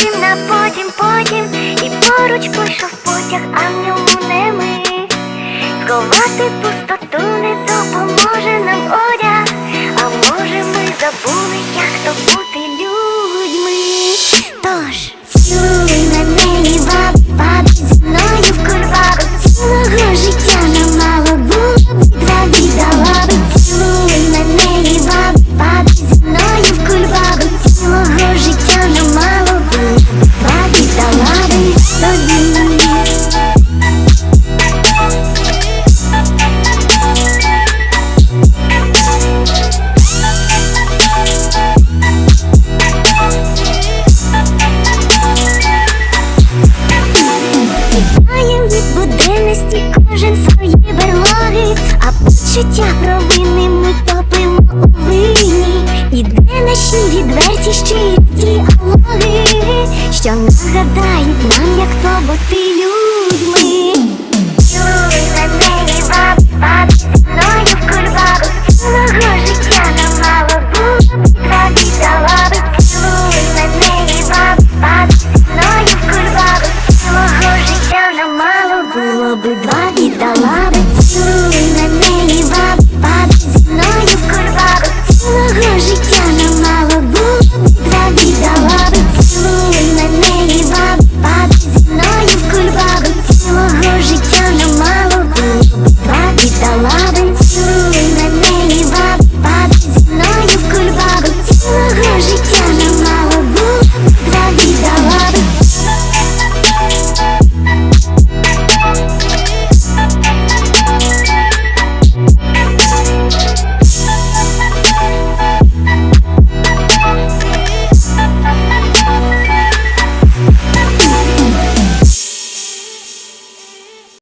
потім, на потім, потім І поруч пішов потяг, а в ньому не ми. Сховати пустоту не допоможе нам буденності кожен свої берлоги, а почуття провини ми топимо у вині. І де наші відверті щирі діалоги, що нагадають нам, як то бути людьми. обидва віддала би Цілуй мене і вапад зі мною в корвабу Цілого життя не мало було. Два віддала би Цілуй мене і вапад зі мною в корвабу Цілого життя не мало було. Два віддала би Цілуй мене і вапад зі мною в корвабу Цілого життя не мало було. Два віддала би